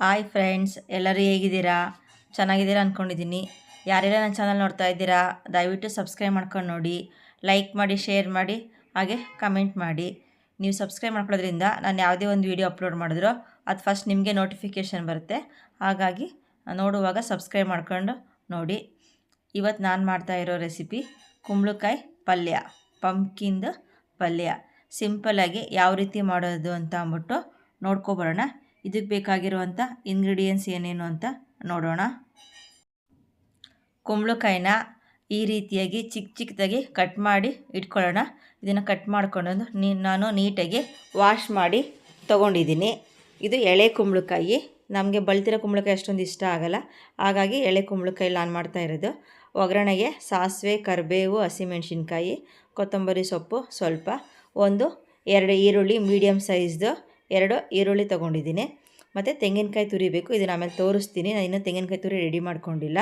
Hi friends ಎಲ್ಲರೂ ಹೇಗಿದ್ದೀರಾ? ಚೆನ್ನಾಗಿದ್ದೀರಾ ಅಂದ್ಕೊಂಡಿದ್ದೀನಿ ಯಾರೆಲ್ಲ ನನ್ನ ಚಾನಲ್ ನೋಡ್ತಾ ಇದ್ದೀರಾ, ದಯವಿಟ್ಟು ಸಬ್ಸ್ಕ್ರೈಬ್ ಮಾಡ್ಕೊಂಡು ನೋಡಿ ಲೈಕ್ ಮಾಡಿ ಶೇರ್ ಮಾಡಿ, ಹಾಗೆ ಕಮೆಂಟ್ ಮಾಡಿ. ನೀವು ಸಬ್ಸ್ಕ್ರೈಬ್ ಮಾಡ್ಕೊಳ್ಳೋದ್ರಿಂದ ನಾನು ಯಾವುದೇ ಒಂದು ವೀಡಿಯೋ ಅಪ್ಲೋಡ್ ಮಾಡಿದ್ರು ಅದು ಫಸ್ಟ್ ನಿಮಗೆ ನೋಟಿಫಿಕೇಷನ್ ಬರುತ್ತೆ. ಹಾಗಾಗಿ ನೋಡುವಾಗ ಸಬ್ಸ್ಕ್ರೈಬ್ ಮಾಡ್ಕೊಂಡು ನೋಡಿ. ಇವತ್ತು ನಾನು ಮಾಡ್ತಾ ಇರೋ ರೆಸಿಪಿ ಕುಂಬಳಕಾಯಿ ಪಲ್ಯ ಪಂಪ್ಕಿಂದು ಪಲ್ಯ. ಸಿಂಪಲ್ಲಾಗಿ ಯಾವ ರೀತಿ ಮಾಡೋದು ಅಂತ ಅಂದ್ಬಿಟ್ಟು ನೋಡ್ಕೊಬರೋಣ ಇದಕ್ಕೆ ಬೇಕಾಗಿರುವಂಥ ಇಂಗ್ರೀಡಿಯೆಂಟ್ಸ್ ಏನೇನು ಅಂತ ನೋಡೋಣ. ಕುಂಬಳಕಾಯಿನ ಈ ರೀತಿಯಾಗಿ ಚಿಕ್ಕ ಚಿಕ್ಕದಾಗಿ ಕಟ್ ಮಾಡಿ ಇಟ್ಕೊಳ್ಳೋಣ. ಇದನ್ನು ಕಟ್ ಮಾಡ್ಕೊಂಡು ನೀ, ನಾನು ನೀಟಾಗಿ ವಾಶ್ ಮಾಡಿ ತೊಗೊಂಡಿದ್ದೀನಿ. ಇದು ಎಳೆ ಕುಂಬಳಕಾಯಿ. ನಮಗೆ ಬಳ್ತಿರೋ ಕುಂಬಳಕಾಯಿ ಅಷ್ಟೊಂದು ಇಷ್ಟ ಆಗಲ್ಲ. ಹಾಗಾಗಿ ಎಳೆ ಕುಂಬಳಕಾಯಿ ನಾನು ಮಾಡ್ತಾ ಇರೋದು. ಒಗ್ಗರಣೆಗೆ ಸಾಸಿವೆ, ಕರಿಬೇವು, ಹಸಿಮೆಣಸಿನ್ಕಾಯಿ, ಕೊತ್ತಂಬರಿ ಸೊಪ್ಪು ಸ್ವಲ್ಪ, ಒಂದು ಎರಡು ಈರುಳ್ಳಿ ಮೀಡಿಯಮ್ ಸೈಜ್ದು ಎರಡು ಈರುಳ್ಳಿ ತೊಗೊಂಡಿದ್ದೀನಿ. ಮತ್ತು ತೆಂಗಿನಕಾಯಿ ತುರಿಬೇಕು. ಇದನ್ನು ಆಮೇಲೆ ತೋರಿಸ್ತೀನಿ. ನಾನು ಇನ್ನೂ ತೆಂಗಿನಕಾಯಿ ತುರಿ ರೆಡಿ ಮಾಡ್ಕೊಂಡಿಲ್ಲ.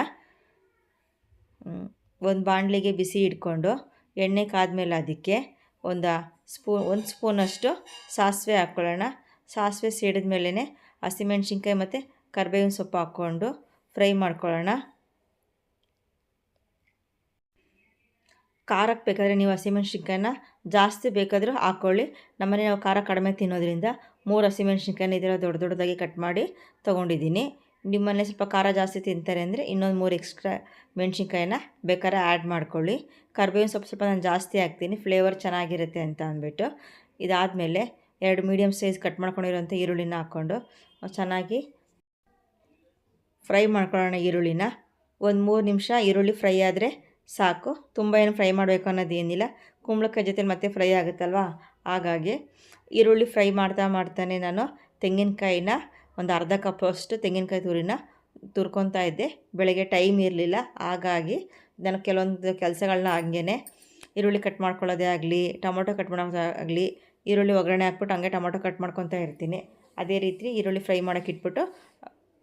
ಒಂದು ಬಾಣಲಿಗೆ ಬಿಸಿ ಇಟ್ಕೊಂಡು ಎಣ್ಣೆ ಕಾದ್ಮೇಲೆ ಅದಕ್ಕೆ ಒಂದು ಸ್ಪೂ, ಒಂದು ಸ್ಪೂನಷ್ಟು ಸಾಸಿವೆ ಹಾಕ್ಕೊಳ್ಳೋಣ ಸಾಸಿವೆ ಸಿಡಿದ ಮೇಲೇ ಹಸಿಮೆಣ್ಸಿನ್ಕಾಯಿ ಮತ್ತು ಕರ್ಬೇವಿನ ಸೊಪ್ಪು ಹಾಕ್ಕೊಂಡು ಫ್ರೈ ಮಾಡ್ಕೊಳ್ಳೋಣ. ಖಾರಕ್ಕೆ ಬೇಕಾದರೆ ನೀವು ಹಸಿಮೆಣಸಿನ್ಕಾಯನ್ನ ಜಾಸ್ತಿ ಬೇಕಾದರೂ ಹಾಕ್ಕೊಳ್ಳಿ ನಮ್ಮನೆ ನಾವು ಖಾರ ಕಡಿಮೆ ತಿನ್ನೋದ್ರಿಂದ ಮೂರು ಹಸಿಮೆಣ್ಸಿನ್ಕಾಯಿನ ಇದರ ದೊಡ್ಡ ದೊಡ್ಡದಾಗಿ ಕಟ್ ಮಾಡಿ ತೊಗೊಂಡಿದ್ದೀನಿ. ನಿಮ್ಮನೆ ಸ್ವಲ್ಪ ಖಾರ ಜಾಸ್ತಿ ತಿಂತಾರೆ ಅಂದರೆ ಇನ್ನೊಂದು ಮೂರು ಎಕ್ಸ್ಟ್ರಾ ಮೆಣ್ಸಿನ್ಕಾಯಿನ ಬೇಕಾದ್ರೆ ಆ್ಯಡ್ ಮಾಡ್ಕೊಳ್ಳಿ. ಕರ್ಬೇವಿನ ಸೊಪ್ಪು ಸ್ವಲ್ಪ ನಾನು ಜಾಸ್ತಿ ಹಾಕ್ತೀನಿ ಫ್ಲೇವರ್ ಚೆನ್ನಾಗಿರುತ್ತೆ ಅಂತ ಅಂದ್ಬಿಟ್ಟು. ಇದಾದಮೇಲೆ ಎರಡು ಮೀಡಿಯಮ್ ಸೈಜ್ ಕಟ್ ಮಾಡ್ಕೊಂಡಿರೋಂಥ ಈರುಳ್ಳಿನ ಹಾಕ್ಕೊಂಡು ಚೆನ್ನಾಗಿ ಫ್ರೈ ಮಾಡ್ಕೊಳ್ಳೋಣ ಈರುಳ್ಳಿನ. ಒಂದು ಮೂರು ನಿಮಿಷ ಈರುಳ್ಳಿ ಫ್ರೈ ಆದರೆ ಸಾಕು. ತುಂಬ ಏನು ಫ್ರೈ ಮಾಡಬೇಕು ಅನ್ನೋದೇನಿಲ್ಲ ಕುಂಬಳಕಾಯಿ ಜೊತೆ ಮತ್ತೆ ಫ್ರೈ ಆಗುತ್ತಲ್ವ? ಹಾಗಾಗಿ ಈರುಳ್ಳಿ ಫ್ರೈ ಮಾಡ್ತಾ ಮಾಡ್ತಾನೆ ನಾನು. ತೆಂಗಿನಕಾಯಿನ ಒಂದು ಅರ್ಧ ಕಪ್ಪಷ್ಟು ತೆಂಗಿನಕಾಯಿ ತುರಿನ ತುರ್ಕೊತಾ ಇದ್ದೆ. ಬೆಳಗ್ಗೆ ಟೈಮ್ ಇರಲಿಲ್ಲ. ಹಾಗಾಗಿ ನಾನು ಕೆಲವೊಂದು ಕೆಲಸಗಳನ್ನ ಹಂಗೇ ಈರುಳ್ಳಿ ಕಟ್ ಮಾಡ್ಕೊಳ್ಳೋದೇ ಆಗಲಿ, ಟೊಮೊಟೊ ಕಟ್ ಮಾಡೋದಾಗಲಿ ಈರುಳ್ಳಿ ಒಗ್ಗರಣೆ ಹಾಕ್ಬಿಟ್ಟು ಹಂಗೆ ಟೊಮೊಟೊ ಕಟ್ ಮಾಡ್ಕೊತಾ ಇರ್ತೀನಿ. ಅದೇ ರೀತಿ ಈರುಳ್ಳಿ ಫ್ರೈ ಮಾಡೋಕೆ ಇಟ್ಬಿಟ್ಟು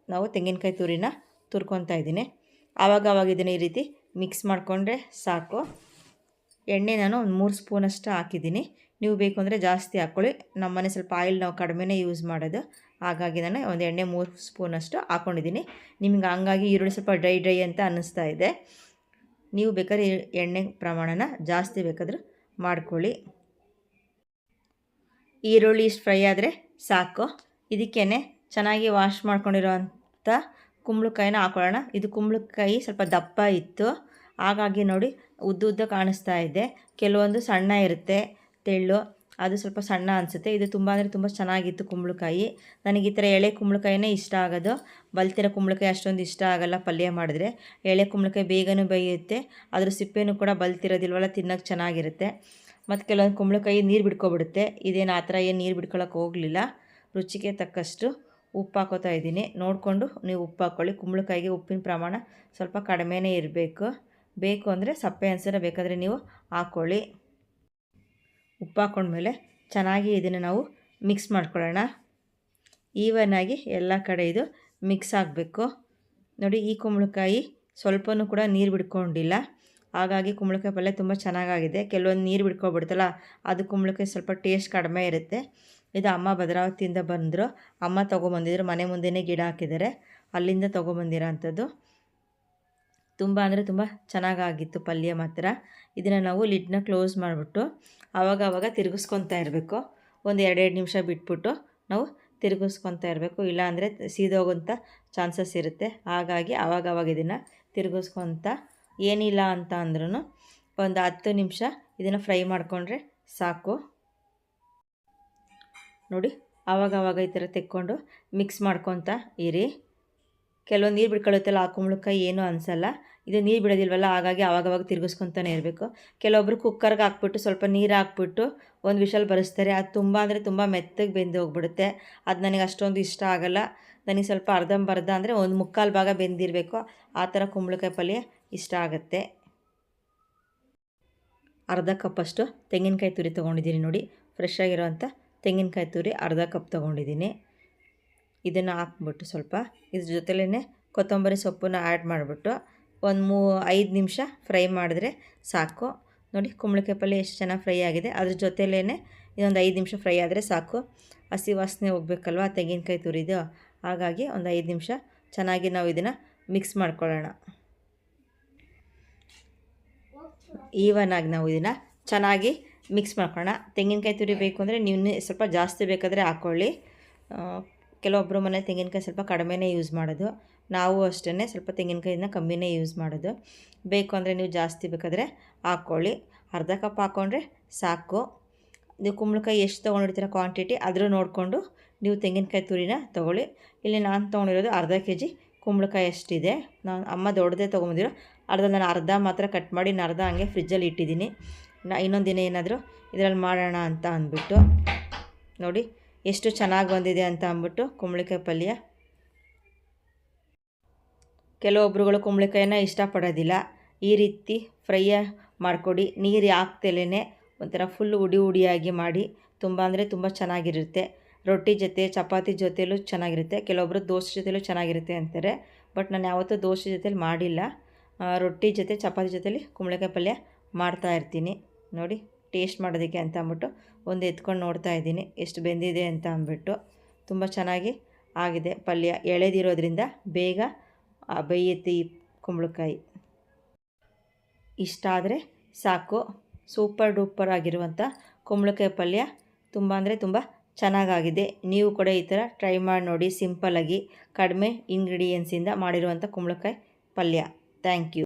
ನಾವು ತೆಂಗಿನಕಾಯಿ ತುರಿನ ತುರ್ಕೊತಾ ಇದ್ದೀನಿ. ಆವಾಗ ಆವಾಗ ಇದನ್ನು ಈ ರೀತಿ. ಮಿಕ್ಸ್ ಮಾಡಿಕೊಂಡ್ರೆ ಸಾಕು. ಎಣ್ಣೆ ನಾನು ಒಂದು ಮೂರು ಸ್ಪೂನಷ್ಟು ಹಾಕಿದ್ದೀನಿ. ನೀವು ಬೇಕು ಅಂದರೆ ಜಾಸ್ತಿ ಹಾಕ್ಕೊಳ್ಳಿ. ನಮ್ಮನೆ ಸ್ವಲ್ಪ ಆಯಿಲ್ ನಾವು ಕಡಿಮೆನೇ ಯೂಸ್ ಮಾಡೋದು. ಹಾಗಾಗಿ ನಾನು ಒಂದು ಎಣ್ಣೆ ಮೂರು ಸ್ಪೂನಷ್ಟು ಹಾಕ್ಕೊಂಡಿದ್ದೀನಿ ನಿಮ್ಗೆ ಹಂಗಾಗಿ ಈರುಳ್ಳಿ ಸ್ವಲ್ಪ ಡ್ರೈ ಡ್ರೈ ಅಂತ ಅನ್ನಿಸ್ತಾ ಇದೆ. ನೀವು ಬೇಕಾದ್ರೆ ಎಣ್ಣೆ ಪ್ರಮಾಣನ ಜಾಸ್ತಿ ಬೇಕಾದರೂ ಮಾಡ್ಕೊಳ್ಳಿ. ಈರುಳ್ಳಿ ಇಷ್ಟು ಫ್ರೈ ಆದರೆ ಸಾಕು. ಇದಕ್ಕೇ ಚೆನ್ನಾಗಿ ವಾಶ್ ಮಾಡ್ಕೊಂಡಿರೋವಂಥ ಕುಂಬಳಕಾಯಿನ ಹಾಕೊಳ್ಳೋಣ. ಇದು ಕುಂಬಳಕಾಯಿ ಸ್ವಲ್ಪ ದಪ್ಪ ಇತ್ತು. ಹಾಗಾಗಿ ನೋಡಿ ಉದ್ದ ಉದ್ದ ಕಾಣಿಸ್ತಾ ಇದೆ. ಕೆಲವೊಂದು ಸಣ್ಣ ಇರುತ್ತೆ ತೆಳ್ಳು. ಅದು ಸ್ವಲ್ಪ ಸಣ್ಣ ಅನಿಸುತ್ತೆ. ಇದು ತುಂಬ ಅಂದರೆ ತುಂಬ ಚೆನ್ನಾಗಿತ್ತು ಕುಂಬಳಕಾಯಿ. ನನಗೆ ಈ ಥರ ಎಳೆ ಕುಂಬಳಕಾಯಿನೇ ಇಷ್ಟ ಆಗೋದು. ಬಲ್ತಿರೋ ಕುಂಬಳಕಾಯಿ ಅಷ್ಟೊಂದು ಇಷ್ಟ ಆಗೋಲ್ಲ ಪಲ್ಯ ಮಾಡಿದ್ರೆ. ಎಳೆ ಕುಂಬಳಕಾಯಿ ಬೇಗನೂ ಬೇಯುತ್ತೆ. ಅದ್ರ ಸಿಪ್ಪೆನೂ ಕೂಡ ಬಲ್ತಿರೋದಿಲ್ವಲ್ಲ ತಿನ್ನೋಕ್ಕೆ ಚೆನ್ನಾಗಿರುತ್ತೆ. ಮತ್ತು ಕೆಲವೊಂದು ಕುಂಬಳಕಾಯಿ ನೀರು ಬಿಡ್ಕೊಬಿಡುತ್ತೆ ಇದೇನು ಆ ಥರ ಏನು ನೀರು ಬಿಡ್ಕೊಳ್ಳೋಕೆ ಹೋಗಲಿಲ್ಲ. ರುಚಿಗೆ ತಕ್ಕಷ್ಟು. ಉಪ್ಪು ಹಾಕೋತಾ ಇದ್ದೀನಿ. ನೋಡಿಕೊಂಡು ನೀವು ಉಪ್ಪು ಹಾಕ್ಕೊಳ್ಳಿ ಕುಂಬಳಕಾಯಿಗೆ ಉಪ್ಪಿನ ಪ್ರಮಾಣ ಸ್ವಲ್ಪ ಕಡಿಮೆನೇ ಇರಬೇಕು. ಬೇಕು ಅಂದರೆ ಸಪ್ಪೆ ಅನ್ಸರ ಬೇಕಾದರೆ ನೀವು ಹಾಕ್ಕೊಳ್ಳಿ ಉಪ್ಪು ಹಾಕ್ಕೊಂಡ್ಮೇಲೆ ಚೆನ್ನಾಗಿ ಇದನ್ನು ನಾವು ಮಿಕ್ಸ್ ಮಾಡ್ಕೊಳ್ಳೋಣ. ಈವನಾಗಿ ಎಲ್ಲ ಕಡೆ ಇದು ಮಿಕ್ಸ್ ಆಗಬೇಕು. ನೋಡಿ, ಈ ಕುಂಬಳಕಾಯಿ ಸ್ವಲ್ಪನೂ ಕೂಡ ನೀರು ಬಿಡ್ಕೊಂಡಿಲ್ಲ. ಹಾಗಾಗಿ ಕುಂಬಳಕಾಯಿ ಪಲ್ಯ ತುಂಬ ಚೆನ್ನಾಗಾಗಿದೆ. ಕೆಲವೊಂದು ನೀರು ಬಿಡ್ಕೊಬಿಡ್ತಲ್ಲ, ಅದು ಕುಂಬಳಕಾಯಿ ಸ್ವಲ್ಪ ಟೇಸ್ಟ್ ಕಡಿಮೆ ಇರುತ್ತೆ. ಇದು ಅಮ್ಮ ಭದ್ರಾವತಿಯಿಂದ ಬಂದರು. ಅಮ್ಮ ತೊಗೊಂಬಂದಿದ್ರು. ಮನೆ ಮುಂದೆನೇ ಗಿಡ ಹಾಕಿದ್ದಾರೆ ಅಲ್ಲಿಂದ ತೊಗೊಂಬಂದಿರೋ ಅಂಥದ್ದು ತುಂಬ ಅಂದರೆ ತುಂಬ ಚೆನ್ನಾಗಾಗಿತ್ತು ಪಲ್ಯ ಮಾತ್ರ. ಇದನ್ನು ನಾವು ಲಿಡ್ನ ಕ್ಲೋಸ್ ಮಾಡಿಬಿಟ್ಟು ಆವಾಗ ಆವಾಗ ತಿರುಗಿಸ್ಕೊತಾ ಇರಬೇಕು. ಒಂದು ಎರಡೆರಡು ನಿಮಿಷ ಬಿಟ್ಬಿಟ್ಟು ನಾವು ತಿರುಗಿಸ್ಕೊತಾ ಇರಬೇಕು. ಇಲ್ಲಾಂದರೆ ಸೀದೋಗೋಂಥ ಚಾನ್ಸಸ್ ಇರುತ್ತೆ. ಹಾಗಾಗಿ ಆವಾಗ ಆವಾಗ ಇದನ್ನು ತಿರುಗಿಸ್ಕೊತ ಏನಿಲ್ಲ ಅಂತ ಅಂದ್ರೂ ಒಂದು ಹತ್ತು ನಿಮಿಷ ಇದನ್ನು ಫ್ರೈ ಮಾಡಿಕೊಂಡ್ರೆ ಸಾಕು. ನೋಡಿ ಆವಾಗ ಆವಾಗ ಈ ಥರ ತೆಕ್ಕೊಂಡು ಮಿಕ್ಸ್ ಮಾಡ್ಕೊತ ಇರಿ. ಕೆಲವೊಂದು ನೀರು ಬಿಡ್ಕೊಳ್ಳುತ್ತಲ್ಲ ಆ ಕುಂಬಳಕಾಯಿ ಏನೂ ಅನಿಸಲ್ಲ. ಇದು ನೀರು ಬಿಡೋದಿಲ್ವಲ್ಲ, ಹಾಗಾಗಿ ಆವಾಗವಾಗ ತಿರುಗಿಸ್ಕೊತಾನೆ ಇರಬೇಕು. ಕೆಲವೊಬ್ಬರು ಕುಕ್ಕರ್ಗೆ ಹಾಕ್ಬಿಟ್ಟು ಸ್ವಲ್ಪ ನೀರು ಹಾಕ್ಬಿಟ್ಟು ಒಂದು ವಿಷಲ್ ಬರೆಸ್ತಾರೆ. ಅದು ತುಂಬ ಅಂದರೆ ತುಂಬ ಮೆತ್ತಗೆ ಬೆಂದು ಹೋಗ್ಬಿಡುತ್ತೆ. ಅದು ನನಗೆ ಅಷ್ಟೊಂದು ಇಷ್ಟ ಆಗಲ್ಲ. ನನಗೆ ಸ್ವಲ್ಪ ಅರ್ಧಂಬರ್ಧ ಅಂದರೆ ಒಂದು ಮುಕ್ಕಾಲು ಭಾಗ ಬೆಂದಿರಬೇಕು. ಆ ಥರ ಕುಂಬಳಕಾಯಿ ಪಲ್ಯ ಇಷ್ಟ ಆಗುತ್ತೆ. ಅರ್ಧ ಕಪ್ಪಷ್ಟು ತೆಂಗಿನಕಾಯಿ ತುರಿ ತೊಗೊಂಡಿದ್ದೀನಿ ನೋಡಿ ಫ್ರೆಶ್ ಆಗಿರೋವಂಥ ತೆಂಗಿನಕಾಯಿ ತುರಿ ಅರ್ಧ ಕಪ್ ತೊಗೊಂಡಿದ್ದೀನಿ. ಇದನ್ನು ಹಾಕ್ಬಿಟ್ಟು ಸ್ವಲ್ಪ ಇದ್ರ ಜೊತೆಲೇ ಕೊತ್ತಂಬರಿ ಸೊಪ್ಪನ್ನ ಆ್ಯಡ್ ಮಾಡಿಬಿಟ್ಟು ಒಂದು ಮೂ, ಐದು ನಿಮಿಷ ಫ್ರೈ ಮಾಡಿದ್ರೆ ಸಾಕು. ನೋಡಿ ಕುಂಬಳಕಾಯಿ ಪಲ್ಯ ಎಷ್ಟು ಚೆನ್ನಾಗಿ ಫ್ರೈ ಆಗಿದೆ. ಅದ್ರ ಜೊತೆಲೇ ಇದೊಂದು ಐದು ನಿಮಿಷ ಫ್ರೈ ಆದರೆ ಸಾಕು. ಹಸಿ ವಾಸನೆ ಹೋಗ್ಬೇಕಲ್ವ ತೆಂಗಿನಕಾಯಿ ತುರಿದು. ಹಾಗಾಗಿ ಒಂದು ಐದು ನಿಮಿಷ ಚೆನ್ನಾಗಿ ನಾವು ಇದನ್ನು ಮಿಕ್ಸ್ ಮಾಡ್ಕೊಳ್ಳೋಣ. ಆಗಿ ನಾವು ಇದನ್ನು ಚೆನ್ನಾಗಿ ಮಿಕ್ಸ್ ಮಾಡ್ಕೊಳ್ಳೋಣ ತೆಂಗಿನಕಾಯಿ ತುರಿ ಬೇಕು ಅಂದರೆ ನೀವು ಸ್ವಲ್ಪ ಜಾಸ್ತಿ ಬೇಕಾದರೆ ಹಾಕ್ಕೊಳ್ಳಿ ಕೆಲವೊಬ್ಬರು ಮನೆ ತೆಂಗಿನಕಾಯಿ ಸ್ವಲ್ಪ ಕಡಿಮೆನೇ ಯೂಸ್ ಮಾಡೋದು. ನಾವು ಅಷ್ಟೇ ಸ್ವಲ್ಪ ತೆಂಗಿನಕಾಯಿನ ಕಮ್ಮಿನೇ ಯೂಸ್ ಮಾಡೋದು. ಬೇಕು ಅಂದರೆ ನೀವು ಜಾಸ್ತಿ ಬೇಕಾದರೆ ಹಾಕ್ಕೊಳ್ಳಿ ಅರ್ಧ ಕಪ್ ಹಾಕ್ಕೊಂಡ್ರೆ ಸಾಕು. ನೀವು ಕುಂಬಳಕಾಯಿ ಎಷ್ಟು ತೊಗೊಂಡಿರ್ತೀರ ಕ್ವಾಂಟಿಟಿ ಅದರ ನೋಡಿಕೊಂಡು ನೀವು ತೆಂಗಿನಕಾಯಿ ತುರಿನ ತೊಗೊಳ್ಳಿ. ಇಲ್ಲಿ ನಾನು ತೊಗೊಂಡಿರೋದು ಅರ್ಧ ಕೆ ಜಿ ಕುಂಬಳಕಾಯಿ ಅಷ್ಟಿದೆ. ನಾನು ಅಮ್ಮ ದೊಡ್ಡದೇ ತೊಗೊಂಬಂದಿರೋ ಅರ್ಧ ನಾನು ಅರ್ಧ ಮಾತ್ರ ಕಟ್ ಮಾಡಿ ನಾನು ಅರ್ಧ ಹಂಗೆ ಫ್ರಿಜ್ಜಲ್ಲಿ ಇಟ್ಟಿದ್ದೀನಿ. ನಾ ಇನ್ನೊಂದು ದಿನ ಏನಾದರೂ ಇದರಲ್ಲಿ ಮಾಡೋಣ ಅಂತ ಅಂದ್ಬಿಟ್ಟು, ನೋಡಿ ಎಷ್ಟು ಚೆನ್ನಾಗಿ ಬಂದಿದೆ ಅಂತ ಅಂದ್ಬಿಟ್ಟು ಕುಂಬಳಕಾಯಿ ಪಲ್ಯ. ಕೆಲವೊಬ್ರುಗಳು ಕುಂಬಳಕಾಯಿನ ಇಷ್ಟಪಡೋದಿಲ್ಲ. ಈ ರೀತಿ ಫ್ರೈ ಮಾಡಿಕೊಡಿ. ನೀರು ಹಾಕ್ತಲೇ ಒಂಥರ ಫುಲ್ ಉಡಿ ಉಡಿಯಾಗಿ ಮಾಡಿ, ತುಂಬ ಅಂದರೆ ತುಂಬ ಚೆನ್ನಾಗಿರುತ್ತೆ. ರೊಟ್ಟಿ ಜೊತೆ, ಚಪಾತಿ ಜೊತೆಲೂ ಚೆನ್ನಾಗಿರುತ್ತೆ. ಕೆಲವೊಬ್ಬರು ದೋಸೆ ಜೊತೆಲೂ ಚೆನ್ನಾಗಿರುತ್ತೆ ಅಂತಾರೆ. ಬಟ್ ನಾನು ಯಾವತ್ತೂ ದೋಸೆ ಜೊತೆಲಿ ಮಾಡಿಲ್ಲ. ರೊಟ್ಟಿ ಜೊತೆ, ಚಪಾತಿ ಜೊತೆಲಿ ಕುಂಬಳಕಾಯಿ ಪಲ್ಯ ಮಾಡ್ತಾ ಇರ್ತೀನಿ. ನೋಡಿ, ಟೇಸ್ಟ್ ಮಾಡೋದಕ್ಕೆ ಅಂತ ಅಂದ್ಬಿಟ್ಟು ಒಂದು ಎತ್ಕೊಂಡು ನೋಡ್ತಾ ಇದ್ದೀನಿ. ಎಷ್ಟು ಬೆಂದಿದೆ ಅಂತ ಅಂದ್ಬಿಟ್ಟು. ತುಂಬ ಚೆನ್ನಾಗಿ ಆಗಿದೆ ಪಲ್ಯ. ಎಳೆದಿರೋದ್ರಿಂದ ಬೇಗ ಬೇಯುತ್ತೆ ಕುಂಬಳಕಾಯಿ. ಇಷ್ಟ ಆದರೆ ಸಾಕು. ಸೂಪರ್ ಡೂಪರ್ ಆಗಿರುವಂಥ ಕುಂಬಳಕಾಯಿ ಪಲ್ಯ ತುಂಬ ಅಂದರೆ ತುಂಬ ಚೆನ್ನಾಗಾಗಿದೆ. ನೀವು ಕೂಡ ಈ ಥರ ಟ್ರೈ ಮಾಡಿ ನೋಡಿ. ಸಿಂಪಲ್ಲಾಗಿ ಕಡಿಮೆ ಇಂಗ್ರೀಡಿಯೆಂಟ್ಸಿಂದ ಮಾಡಿರುವಂಥ ಕುಂಬಳಕಾಯಿ ಪಲ್ಯ. Thank you.